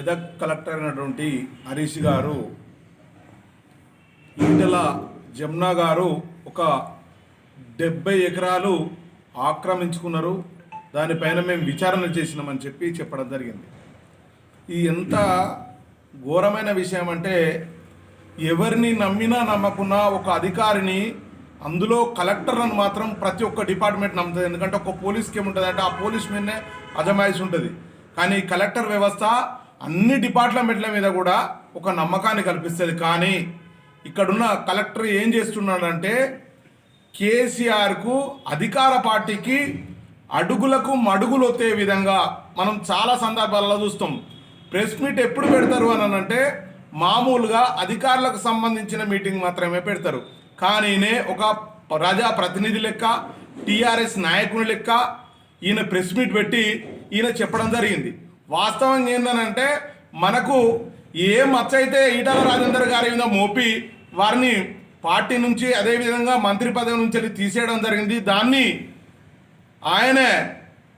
Medak collector అయినటువంటి హరీష్ గారు ఈటల జమునా గారు ఒక డెబ్బై ఎకరాలు ఆక్రమించుకున్నారు. దానిపైన మేము విచారణ చేసినామని చెప్పి చెప్పడం జరిగింది. ఈ ఎంత ఘోరమైన విషయం అంటే ఎవరిని నమ్మినా నమ్మకున్నా ఒక అధికారిని అందులో కలెక్టర్ అని మాత్రం ప్రతి ఒక్క డిపార్ట్మెంట్ నమ్ముతుంది. ఎందుకంటే ఒక పోలీస్కి ఏముంటుంది అంటే ఆ పోలీస్ మీదనే అజమాయిషి ఉంటుంది. కానీ కలెక్టర్ వ్యవస్థ అన్ని డిపార్ట్మెంట్ల మీద కూడా ఒక నమ్మకాన్ని కల్పిస్తుంది. కానీ ఇక్కడున్న కలెక్టర్ ఏం చేస్తున్నాడంటే కేసీఆర్కు అధికార పార్టీకి అడుగులకు మడుగులు వచ్చే విధంగా మనం చాలా సందర్భాలలో చూస్తాం. ప్రెస్ మీట్ ఎప్పుడు పెడతారు అని అంటే మామూలుగా అధికారులకు సంబంధించిన మీటింగ్ మాత్రమే పెడతారు. కానీనే ఒక ప్రజా ప్రతినిధి లెక్క టీఆర్ఎస్ నాయకుని లెక్క ఈయన ప్రెస్ మీట్ పెట్టి ఈయన చెప్పడం జరిగింది. వాస్తవంగా ఏందనంటే మనకు ఏ మచ్చ అయితే ఈటల రాజేందర్ గారి మీద మోపి వారిని పార్టీ నుంచి అదేవిధంగా మంత్రి పదవి నుంచి వెళ్ళి తీసేయడం జరిగింది దాన్ని ఆయనే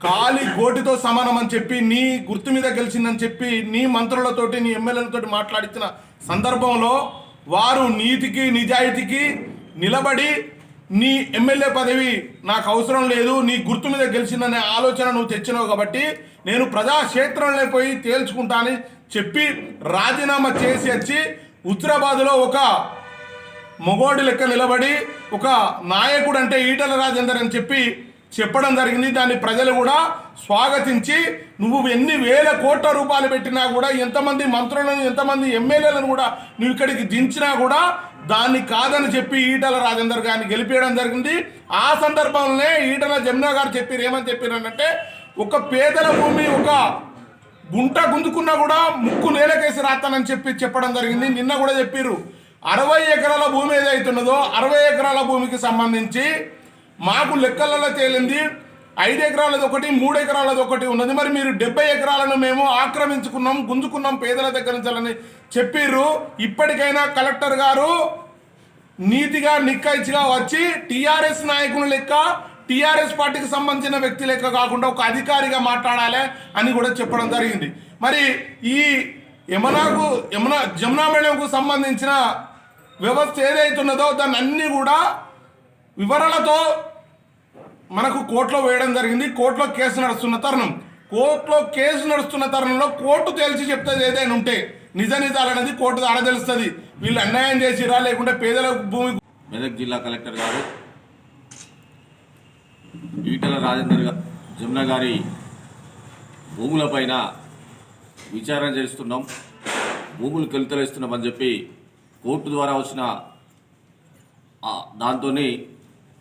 కాలి గోటితో సమానం అని చెప్పి నీ గుర్తు మీద గెలిచిందని చెప్పి నీ మంత్రులతోటి నీ ఎమ్మెల్యేలతోటి మాట్లాడించిన సందర్భంలో వారు నీతికి నిజాయితీకి నిలబడి నీ ఎమ్మెల్యే పదవి నాకు అవసరం లేదు నీ గుర్తు మీద గెలిచిందనే ఆలోచన నువ్వు తెచ్చినావు కాబట్టి నేను ప్రజాక్షేత్రంలో పోయి తేల్చుకుంటా అని చెప్పి రాజీనామా చేసి వచ్చి హుజరాబాద్లో ఒక మొగోడి లెక్క నిలబడి ఒక నాయకుడు అంటే ఈటల రాజేందర్ అని చెప్పి చెప్పడం జరిగింది. దాన్ని ప్రజలు కూడా స్వాగతించి నువ్వు ఎన్ని వేల కోట్ల రూపాయలు పెట్టినా కూడా ఎంతమంది మంత్రులను ఎంతమంది ఎమ్మెల్యేలను కూడా నువ్వు ఇక్కడికి దించినా కూడా దాన్ని కాదని చెప్పి ఈటల రాజేందర్ గారిని గెలిపేయడం జరిగింది. ఆ సందర్భంలోనే ఈటల జమునా గారు చెప్పారు ఏమని చెప్పారంటే ఒక పేదల భూమి ఒక గుంట గుంజుకున్నా కూడా ముక్కు నేలకేసి రాస్తానని చెప్పి చెప్పడం జరిగింది. నిన్న కూడా చెప్పారు అరవై ఎకరాల భూమి ఏదైతున్నదో అరవై ఎకరాల భూమికి సంబంధించి మాకు లెక్కలలో తేలింది. ఐదు ఎకరాలది ఒకటి మూడు ఎకరాలది ఒకటి ఉన్నది. మరి మీరు డెబ్బై ఎకరాలను మేము ఆక్రమించుకున్నాం గుంజుకున్నాం పేదల దగ్గర నుంచాలని చెప్పిర్రు. ఇప్పటికైనా కలెక్టర్ గారు నీతిగా నిక్కైచిగా వచ్చి టీఆర్ఎస్ నాయకుని లెక్క టీఆర్ఎస్ పార్టీకి సంబంధించిన వ్యక్తి లెక్క కాకుండా ఒక అధికారిగా మాట్లాడాలి అని కూడా చెప్పడం జరిగింది. మరి ఈ యమునాకు యమునా జమునా మేళంకు సంబంధించిన వ్యవస్థ ఏదైతున్నదో దాన్ని అన్నీ కూడా వివరాలతో మనకు కోర్టులో వేయడం జరిగింది. కోర్టులో కేసు నడుస్తున్న తరుణం. కోర్టులో కేసు నడుస్తున్న తరుణంలో కోర్టు తేల్చి చెప్తుంది ఏదైనా ఉంటే నిజ నిజాలు అనేది కోర్టు ఆడ తెలుస్తుంది. వీళ్ళు అన్యాయం చేసిరా లేకుంటే పేదల భూమి మెదక్ జిల్లా కలెక్టర్ గారు ఈటల రాజేందర్ జమున గారి భూములపైన విచారణ చేస్తున్నాం. భూములు కొలతలేస్తున్నామని చెప్పి కోర్టు ద్వారా వచ్చిన దాంతో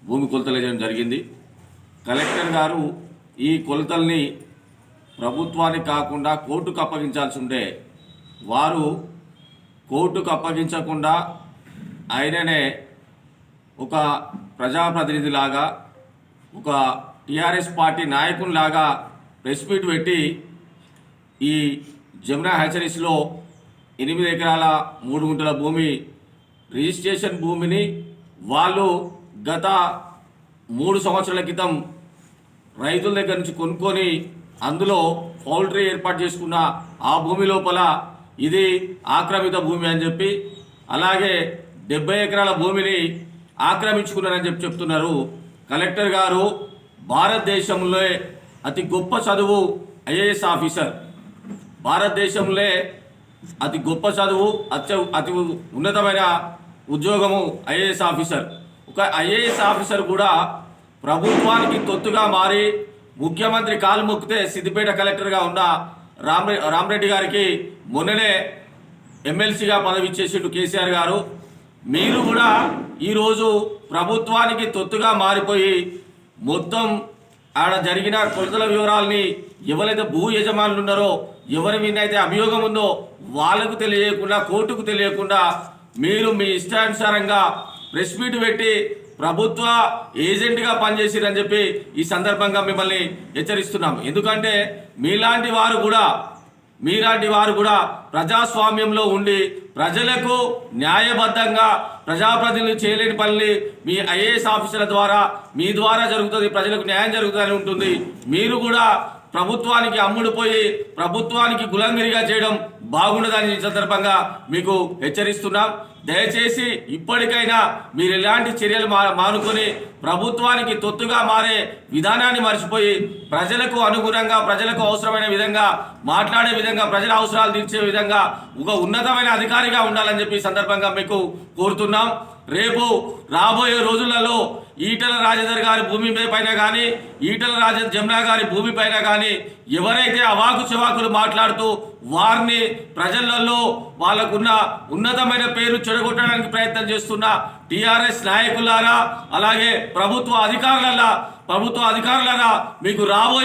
భూమి కొలతలు వేయడం జరిగింది. కలెక్టర్ గారు ఈ కొలతల్ని ప్రభుత్వానికి కాకుండా కోర్టుకు అప్పగించాల్సి ఉండే వారు కోర్టుకు అప్పగించకుండా ఆయననే ఒక ప్రజాప్రతినిధిలాగా ఒక టీఆర్ఎస్ పార్టీ నాయకునిలాగా ప్రెస్ మీట్ పెట్టి ఈ జమునా హ్యాచరీస్లో ఎనిమిది ఎకరాల మూడు గుంటల భూమి రిజిస్ట్రేషన్ భూమిని వాళ్ళు గత మూడు సంవత్సరాల క్రితం రైతుల దగ్గర నుంచి కొనుక్కొని అందులో పౌల్ట్రీ ఏర్పాటు చేసుకున్న ఆ భూమి లోపల ఇది ఆక్రమిత భూమి అని చెప్పి అలాగే డెబ్బై ఎకరాల భూమిని ఆక్రమించుకున్నారని చెప్పి చెప్తున్నారు. కలెక్టర్ గారు భారతదేశంలో అతి గొప్ప చదువు ఐఏఎస్ ఆఫీసర్. భారతదేశంలో అతి గొప్ప చదువు అత్య అతి ఉన్నతమైన ఉద్యోగము ఐఏఎస్ ఆఫీసర్. ఒక ఐఏఎస్ ఆఫీసర్ కూడా ప్రభుత్వానికి తొత్తుగా మారి ముఖ్యమంత్రి కాలు మొక్కితే సిద్దిపేట కలెక్టర్గా ఉన్న రామ్రె రామరెడ్డి గారికి మొన్ననే ఎమ్మెల్సీగా పదవి ఇచ్చేసిండు కేసీఆర్ గారు. మీరు కూడా ఈరోజు ప్రభుత్వానికి తొత్తుగా మారిపోయి మొత్తం ఆడ జరిగిన కొలతల వివరాల్ని ఎవరైతే భూ యజమానులు ఉన్నారో ఎవరి మీద అయితే అభియోగం ఉందో వాళ్ళకు తెలియకుండా కోర్టుకు తెలియకుండా మీరు మీ ఇష్టానుసారంగా ప్రెస్ మీట్ పెట్టి ప్రభుత్వ ఏజెంట్గా పనిచేసిరని చెప్పి ఈ సందర్భంగా మిమ్మల్ని హెచ్చరిస్తున్నాం ఎందుకంటే మీలాంటి వారు కూడా మీలాంటి వారు కూడా ప్రజాస్వామ్యంలో ఉండి ప్రజలకు న్యాయబద్ధంగా ప్రజాప్రతినిధులు చేయలేని పనులు మీ ఐఏఎస్ ఆఫీసర్ల ద్వారా మీ ద్వారా జరుగుతుంది ప్రజలకు న్యాయం జరుగుతుందని ఉంటుంది. మీరు కూడా ప్రభుత్వానికి అమ్ముడుపోయి ప్రభుత్వానికి గులంగిరిగా చేయడం బాగుండదని ఈ సందర్భంగా మీకు హెచ్చరిస్తున్నాం. దయచేసి ఇప్పటికైనా మీరు ఎలాంటి చర్యలు మా మానుకొని ప్రభుత్వానికి తొత్తుగా మారే విధానాన్ని మర్చిపోయి ప్రజలకు అనుగుణంగా ప్రజలకు అవసరమైన విధంగా మాట్లాడే విధంగా ప్రజల అవసరాలు తీర్చే విధంగా ఒక ఉన్నతమైన అధికారిగా ఉండాలని చెప్పి సందర్భంగా మీకు కోరుతున్నాం. రేపు రాబోయే రోజులలో ఈటల రాజేందర్ గారి భూమి పైన కానీ ఈటల రాజ జమున గారి భూమి పైన కానీ ఎవరైతే అవాకు చెవాకులు మాట్లాడుతూ వారిని ప్రజలలో వాళ్ళకున్న ఉన్నతమైన పేరు చెడగొట్టడానికి ప్రయత్నం చేస్తున్న టీఆర్ఎస్ నాయకులారా అలాగే ప్రభుత్వ అధికారులరా ప్రభుత్వ అధికారులరా మీకు రాబోయే